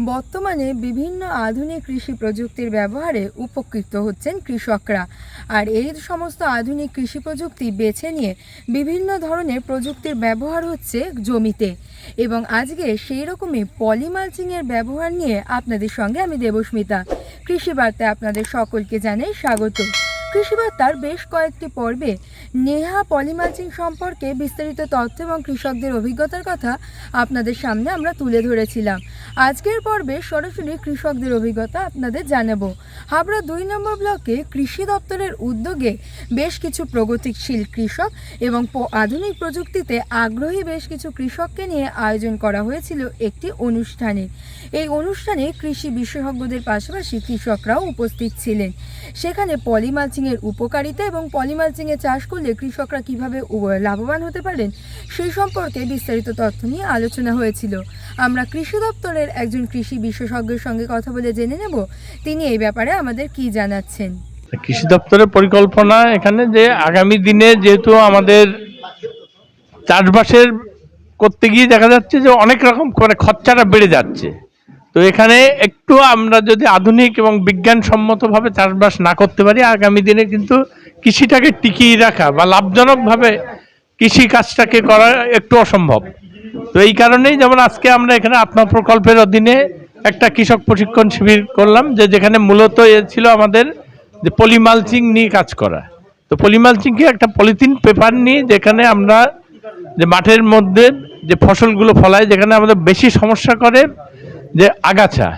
বর্তমানে বিভিন্ন আধুনিক কৃষি প্রযুক্তির ব্যবহারে উপকৃত হচ্ছেন কৃষকরা। আর এই সমস্ত আধুনিক কৃষি প্রযুক্তি বেছে নিয়ে বিভিন্ন ধরনের প্রযুক্তির ব্যবহার হচ্ছে জমিতে। এবং আজকে সেই রকমই পলিমালচিংয়ের ব্যবহার নিয়ে আপনাদের সঙ্গে আমি দেবস্মিতা। কৃষি বার্তায় আপনাদের সকলকে জানাই স্বাগত। কৃষি বার্তার বেশ কয়েকটি পর্বে নেহা পলিমালচিং সম্পর্কে বিস্তারিত তথ্য এবং কৃষকদের অভিজ্ঞতার কথা আপনাদের সামনে আমরা তুলে ধরেছিলাম। আজকের পর্বে সরাসরি কৃষকদের অভিজ্ঞতা আপনাদের জানাব। হাবড়া দুই নম্বর ব্লকে কৃষি দপ্তরের উদ্যোগে বেশ কিছু প্রগতিশীল কৃষক এবং আধুনিক প্রযুক্তিতে আগ্রহী বেশ কিছু কৃষককে নিয়ে আয়োজন করা হয়েছিল একটি অনুষ্ঠানে। এই অনুষ্ঠানে কৃষি বিশেষজ্ঞদের পাশাপাশি কৃষকরাও উপস্থিত ছিলেন। সেখানে পলিমালচিংয়ের উপকারিতা এবং পলিমালচিংয়ে চাষ করলে কৃষকরা কীভাবে লাভবান হতে পারেন সেই সম্পর্কে বিস্তারিত তথ্য নিয়ে আলোচনা হয়েছিল। আমরা কৃষি দপ্তরের একজন কৃষি বিশেষজ্ঞের সঙ্গে কথা বলে জেনে নেব। তিনি এই ব্যাপারে আমাদের কি জানাচ্ছেন? কৃষি দপ্তরের পরিকল্পনা এখানে যে আগামী দিনে যেহেতু আমাদের চাষবাসের করতে গিয়ে দেখা যাচ্ছে যে অনেক রকম করে খরচাটা বেড়ে যাচ্ছে। তো এখানে একটু আমরা যদি আধুনিক এবং বিজ্ঞানসম্মতভাবে চাষবাস না করতে পারি, আগামী দিনে কিন্তু কৃষিটাকে টিকিয়ে রাখা বা লাভজনকভাবে কৃষি কাজটাকে করা একটু অসম্ভব। তো এই কারণেই যেমন আজকে আমরা এখানে আত্মা প্রকল্পের অধীনে একটা কৃষক প্রশিক্ষণ শিবির করলাম, যে যেখানে মূলত এ ছিল আমাদের যে পলিমালচিং নিয়ে কাজ করা। তো পলিমালচিংকে একটা পলিথিন পেপার নিয়ে যেখানে আমরা যে মাঠের মধ্যে যে ফসলগুলো ফলায়, যেখানে আমাদের বেশি সমস্যা করে যে আগাছা।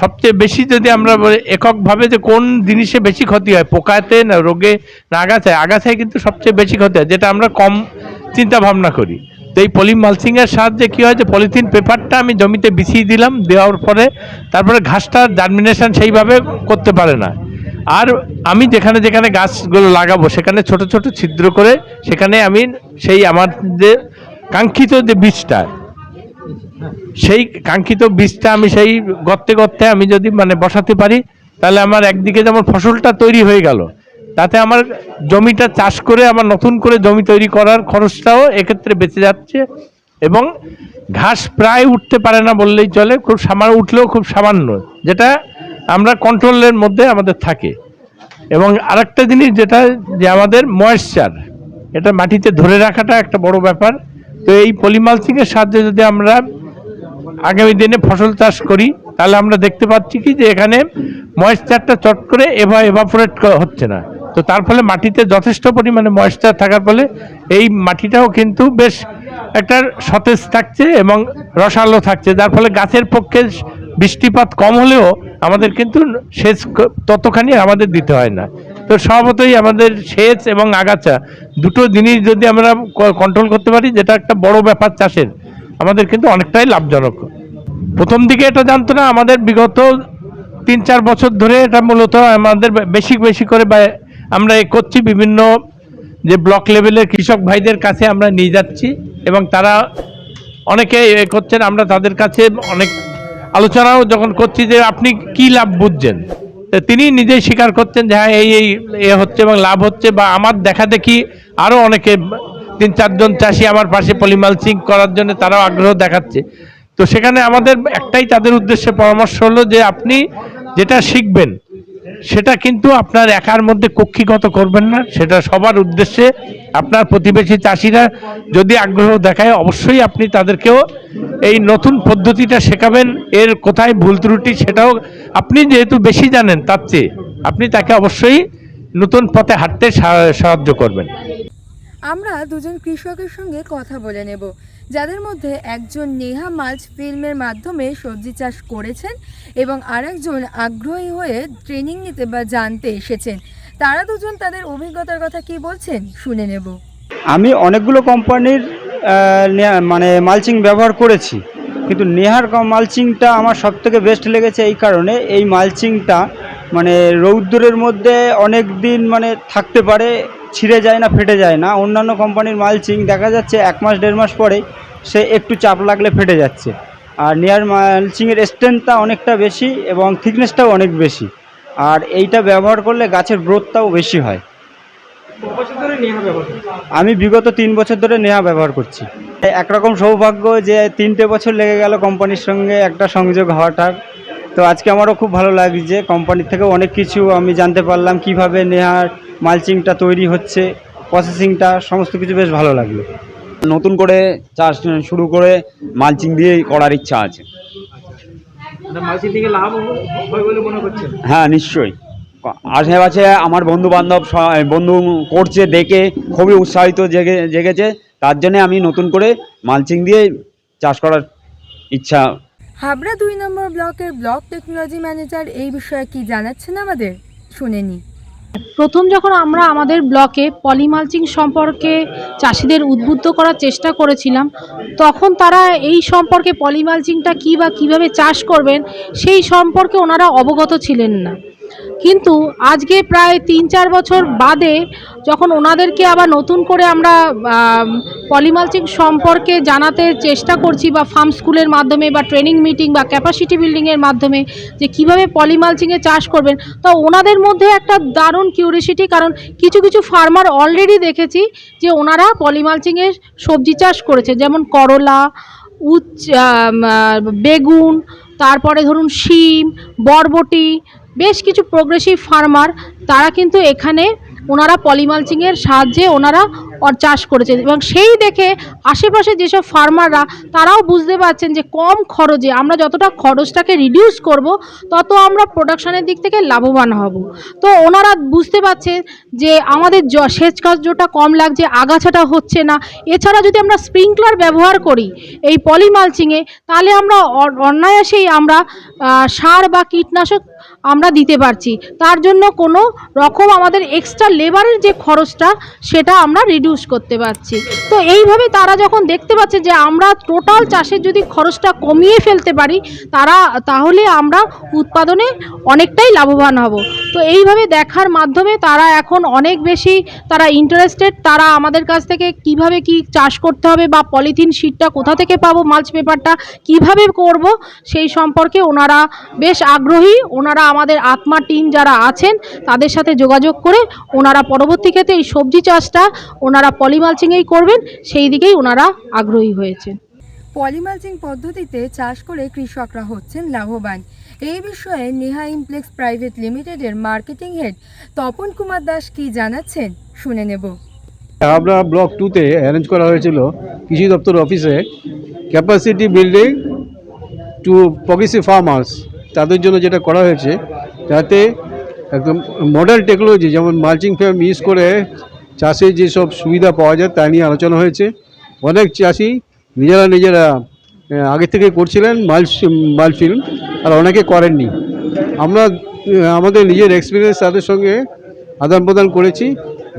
সবচেয়ে বেশি যদি আমরা বলি এককভাবে যে কোন জিনিসে বেশি ক্ষতি হয়, পোকাতে না রোগে না আগাছায় আগাছায় কিন্তু সবচেয়ে বেশি ক্ষতি হয়, যেটা আমরা কম চিন্তা ভাবনা করি। তো এই পলি মালচিংয়ের সাহায্যে কী হয় যে পলিথিন পেপারটা আমি জমিতে বিছিয়ে দিলাম, দেওয়ার পরে তারপরে ঘাসটা জার্মিনেশন সেইভাবে করতে পারে না। আর আমি যেখানে যেখানে গাছগুলো লাগাবো, সেখানে ছোট ছোট ছিদ্র করে সেখানে আমি সেই আমার যে কাঙ্ক্ষিত যে বীজটা সেই কাঙ্ক্ষিত বীজটা আমি সেই গর্তে গর্তে আমি যদি মানে বসাতে পারি, তাহলে আমার একদিকে যেমন ফসলটা তৈরি হয়ে গেল, তাতে আমার জমিটা চাষ করে, আমার নতুন করে জমি তৈরি করার খরচটাও এক্ষেত্রে বেঁচে যাচ্ছে এবং ঘাস প্রায় উঠতে পারে না বললেই চলে, খুব সামান্য উঠলেও খুব সামান্য, যেটা আমরা কন্ট্রোলের মধ্যে আমাদের থাকে। এবং আরেকটা জিনিস যেটা, যে আমাদের ময়েশ্চার এটা মাটিতে ধরে রাখাটা একটা বড় ব্যাপার। তো এই পলিমালসিংয়ের সাহায্যে যদি আমরা আগামী দিনে ফসল চাষ করি, তাহলে আমরা দেখতে পাচ্ছি কি যে এখানে ময়েশ্চারটা চট করে এভা এভাপোরেট হচ্ছে না। তো তার ফলে মাটিতে যথেষ্ট পরিমাণে ময়েশ্চার থাকার ফলে এই মাটিটাও কিন্তু বেশ একটা সতেজ থাকছে এবং রসালো থাকছে। যার ফলে গাছের পক্ষে বৃষ্টিপাত কম হলেও আমাদের কিন্তু সেচ ততখানি আমাদের দিতে হয় না। তো স্বভাবতই আমাদের সেচ এবং আগাছা দুটো জিনিস যদি আমরা কন্ট্রোল করতে পারি, যেটা একটা বড় ব্যাপার চাষের আমাদের কিন্তু অনেকটাই লাভজনক। প্রথম দিকে এটা জানতো না, আমাদের বিগত তিন চার বছর ধরে এটা মূলত আমাদের বেশি বেশি করে বা- আমরা এ করছি বিভিন্ন যে ব্লক লেভেলের কৃষক ভাইদের কাছে আমরা নিয়ে যাচ্ছি এবং তারা অনেকে এ করছেন আমরা তাদের কাছে অনেক আলোচনাও যখন করছি যে আপনি কি লাভ বুঝছেন? তিনি নিজেই স্বীকার করছেন যে হ্যাঁ এই এই হচ্ছে এবং লাভ হচ্ছে বা আমার দেখা দেখি আরও অনেকে তিন চারজন চাষি আমার পাশে পলিমালসিং করার জন্য তারাও আগ্রহ দেখাচ্ছে। তো সেখানে আমাদের একটাই তাদের উদ্দেশ্যে পরামর্শ হলো যে আপনি যেটা শিখবেন, সেটা কিন্তু আপনার একার মধ্যে কক্ষিগত করবেন না। সেটা সবার উদ্দেশ্যে আপনার প্রতিবেশী চাষিরা যদি আগ্রহ দেখায়, অবশ্যই আপনি তাদেরকেও এই নতুন পদ্ধতিটা শেখাবেন। এর কোথায় ভুল ত্রুটি সেটাও আপনি যেহেতু বেশি জানেন তার চেয়ে, আপনি তাকে অবশ্যই নতুন পথে হাঁটতে সাহায্য করবেন। আমরা দুজন কৃষকের সঙ্গে কথা বলে নেব, যাদের মধ্যে একজন নেহা মালচ ফিল্মের মাধ্যমে সবজি চাষ করেছেন এবং আরেকজন আগ্রহী হয়ে ট্রেনিং নিতে বা জানতে এসেছেন। তারা দুজন তাদের অভিজ্ঞতার কথা কি বলছেন শুনে নেব। আমি অনেকগুলো কোম্পানির মানে মালচিং ব্যবহার করেছি, কিন্তু নেহার মালচিংটা আমার সব থেকে বেস্ট লেগেছে এই কারণে। এই মালচিংটা মানে রৌদ্রের মধ্যে অনেক দিন মানে থাকতে পারে ছিঁড়ে যায় না, ফেটে যায় না। অন্যান্য কোম্পানির মালচিং দেখা যাচ্ছে, এক মাস, দেড় মাস পরে সে একটু চাপ লাগলে ফেটে যাচ্ছে। আর নেয়ার মালচিংয়ের স্ট্রেংথটা অনেকটা বেশি এবং থিকনেসটাও অনেক বেশি। আর এইটা ব্যবহার করলে গাছের গ্রোথটাও বেশি হয়। আমি বিগত তিন বছর ধরে নেহা ব্যবহার করছি। একরকম সৌভাগ্য যে তিনটে বছর লেগে গেল কোম্পানির সঙ্গে একটা সংযোগ হওয়াটার। তো আজকে আমারও খুব ভালো লাগছে। কোম্পানির থেকে অনেক কিছু আমি জানতে পারলাম কীভাবে নেহার মালচিংটা তৈরি হচ্ছে প্রসেসিংটা সমস্ত কিছু বেশ ভালো লাগল। নতুন করে চাষ শুরু করে মালচিং দিয়ে করার ইচ্ছা আছে। মালচিং থেকে লাভ হয় বলে মনে করছেন? হ্যাঁ নিশ্চয়ই। আশেপাশে আমার বন্ধু বান্ধব বন্ধু করছে দেখে খুবই উৎসাহিত জেগে জেগেছে। তার জন্যে আমি নতুন করে মালচিং দিয়ে চাষ করার ইচ্ছা হাবড়া দুই নম্বর ব্লকের ব্লক টেকনোলজি ম্যানেজার এই বিষয়ে কি জানাচ্ছেন আমাদের? শুনেনি প্রথম যখন আমরা আমাদের ব্লকে পলিমালচিং সম্পর্কে চাষিদের উদ্বুদ্ধ করার চেষ্টা করেছিলাম, তখন তারা এই সম্পর্কে পলিমালচিংটা কী বা কীভাবে চাষ করবেন, সেই সম্পর্কে ওনারা অবগত ছিলেন না। কিন্তু আজকে প্রায় তিন চার বছর বাদে যখন ওনাদেরকে আবার নতুন করে আমরা পলিমালচিং সম্পর্কে জানাতে চেষ্টা করছি বা ফার্ম স্কুলের মাধ্যমে বা ট্রেনিং মিটিং বা ক্যাপাসিটি বিল্ডিংয়ের মাধ্যমে যে কীভাবে পলিমালচিংয়ে চাষ করবেন, তো ওনাদের মধ্যে একটা দারুণ কিউরিসিটি কারণ কিছু কিছু ফার্মার অলরেডি দেখেছি যে ওনারা পলিমালচিংয়ের সবজি চাষ করেছে। যেমন করলা, উচ্চ বেগুন, তারপরে ধরুন শিম, বরবটি, বেশ কিছু প্রোগ্রেসিভ ফার্মার তারা কিন্তু এখানে ওনারা পলিমালচিংয়ের সাহায্যে ওনারা চাষ করেছেন এবং সেই দেখে আশেপাশে যেসব ফার্মাররা, তারাও বুঝতে পারছেন যে কম খরচে আমরা যতটা খরচটাকে রিডিউস করব, তত আমরা প্রোডাকশানের দিক থেকে লাভবান হব। তো ওনারা বুঝতে পারছেন যে আমাদের সেচ কার্যটা কম লাগছে, আগাছাটা হচ্ছে না। এছাড়া যদি আমরা স্প্রিংকলার ব্যবহার করি এই পলিমালচিংয়ে, তাহলে আমরা অ- অনায়াসেই আমরা সার বা কীটনাশক আমরা দিতে পারছি। তার জন্য কোনো রকম আমাদের এক্সট্রা লেবারের যে খরচটা, সেটা আমরা রিডিউস করতে পারছি। তো এইভাবে তারা যখন দেখতে পাচ্ছে যে আমরা টোটাল চাষের যদি খরচটা কমিয়ে ফেলতে পারি, তারা তাহলে আমরা উৎপাদনে অনেকটাই লাভবান হব। তো এইভাবে দেখার মাধ্যমে তারা এখন অনেক বেশি তারা ইন্টারেস্টেড তারা আমাদের কাছ থেকে কীভাবে কি চাষ করতে হবে বা পলিথিন শিটটা কোথা থেকে পাবো মাল্চ পেপারটা কীভাবে করব, সেই সম্পর্কে ওনারা বেশ আগ্রহী, ওনারা আমাদের আত্মা টিম যারা আছেন তাদের সাথে যোগাযোগ করে ওনারা পরবর্তী ক্ষেত্রে এই সবজি চাষটা ওনারা পলিমালচিংয়েই করবেন সেই দিকেই ওনারা আগ্রহী হয়েছেন। পলিমালচিং পদ্ধতিতে চাষ করে কৃষকরা হচ্ছেন লাভবান। এই বিষয়ে নেহা ইমপ্লেক্স প্রাইভেট লিমিটেডের মার্কেটিং হেড তপন কুমার দাস কি জানাচ্ছেন শুনে নেব। হাবড়া ব্লক টুতে অ্যারেঞ্জ করা হয়েছিল কৃষি দপ্তর অফিসে ক্যাপাসিটি বিল্ডিং টু পকিসি ফার্মার্স তাদের জন্য যেটা করা হয়েছে, যাতে একদম মডার্ন টেকনোলজি যেমন মালচিং ফ্যাম ইউজ করে চাষে যেসব সুবিধা পাওয়া যায় তা নিয়ে আলোচনা হয়েছে। অনেক চাষি নিজেরা নিজেরা আগে থেকে করছিলেন মাল মাল ফিল্ম আর অনেকে করেননি। আমরা আমাদের নিজের এক্সপিরিয়েন্স তাদের সঙ্গে আদান প্রদান করেছি।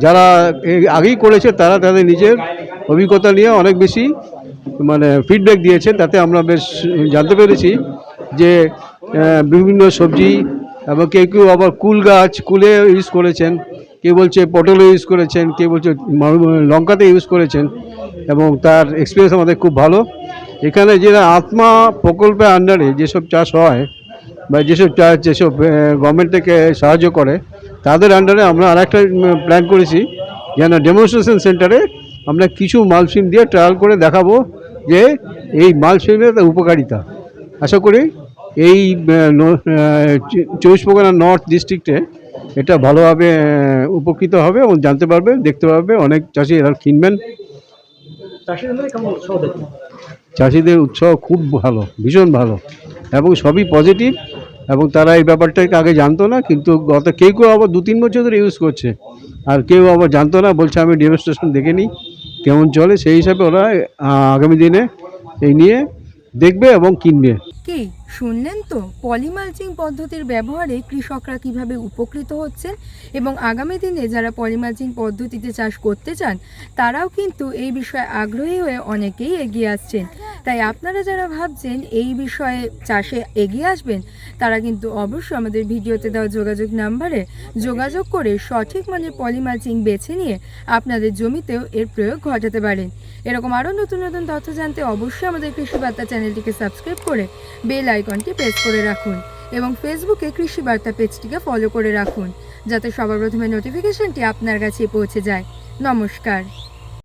যারা আগেই করেছে, তারা তাদের নিজের অভিজ্ঞতা নিয়ে অনেক বেশি মানে ফিডব্যাক দিয়েছে তাতে আমরা বেশ জানতে পেরেছি যে বিভিন্ন সবজি এবং কেউ কেউ আবার কুল গাছ, কুলে ইউজ করেছেন। কেউ বলছে পটলে ইউজ করেছেন, কেউ বলছে লঙ্কাতে ইউজ করেছেন এবং তার এক্সপিরিয়েন্স আমাদের খুব ভালো। এখানে যেটা আত্মা প্রকল্পের আন্ডারে যেসব চাষ হয় বা যেসব চাষ যেসব গভর্নমেন্ট থেকে সাহায্য করে, তাদের আন্ডারে আমরা আর একটা প্ল্যান করেছি। যেন ডেমনস্ট্রেশন সেন্টারে আমরা কিছু মালফিল্ম দিয়ে ট্রায়াল করে দেখাবো যে এই মালফিল্মের উপকারিতা। আশা করি এই চব্বিশ পরগনা নর্থ ডিস্ট্রিক্টে এটা ভালোভাবে উপকৃত হবে এবং জানতে পারবে দেখতে পারবে। অনেক চাষি এরা কিনবেন। চাষিদের উৎসাহ খুব ভালো ভীষণ ভালো। এবং সবই পজিটিভ এবং তারা এই ব্যাপারটাকে আগে জানতো না কিন্তু গত কেউ কেউ আবার দু তিন বছর ধরে ইউজ করছে। আর কেউ আবার জানতো না বলছে আমি ডেমনস্ট্রেশন দেখে নিই কেমন চলে। সেই হিসাবে ওরা আগামী দিনে এই নিয়ে দেখবে এবং কিনবে। কি? শুনলেন তো? পলিমালচিং পদ্ধতির ব্যবহারে কৃষকরা কীভাবে উপকৃত হচ্ছেন? এবং আগামী দিনে যারা পলিমালচিং পদ্ধতিতে চাষ করতে চান, তারাও কিন্তু এই বিষয়ে আগ্রহী হয়ে অনেকেই এগিয়ে আসছেন। তাই আপনারা যারা ভাবছেন এই বিষয়ে চাষে এগিয়ে আসবেন, তারা কিন্তু অবশ্যই আমাদের ভিডিওতে দেওয়া যোগাযোগ নাম্বারে যোগাযোগ করে সঠিক মানের পলিমালচিং বেছে নিয়ে আপনাদের জমিতেও এর প্রয়োগ ঘটাতে পারেন। এরকম আরও নতুন নতুন তথ্য জানতে অবশ্যই আমাদের কৃষি বার্তা চ্যানেলটিকে সাবস্ক্রাইব করে বেল আইকনটি প্রেস করে রাখুন এবং ফেসবুকে কৃষি বার্তা পেজটিকে ফলো করে রাখুন, যাতে সবার প্রথমে নোটিফিকেশনটি আপনার কাছে পৌঁছে যায়। নমস্কার।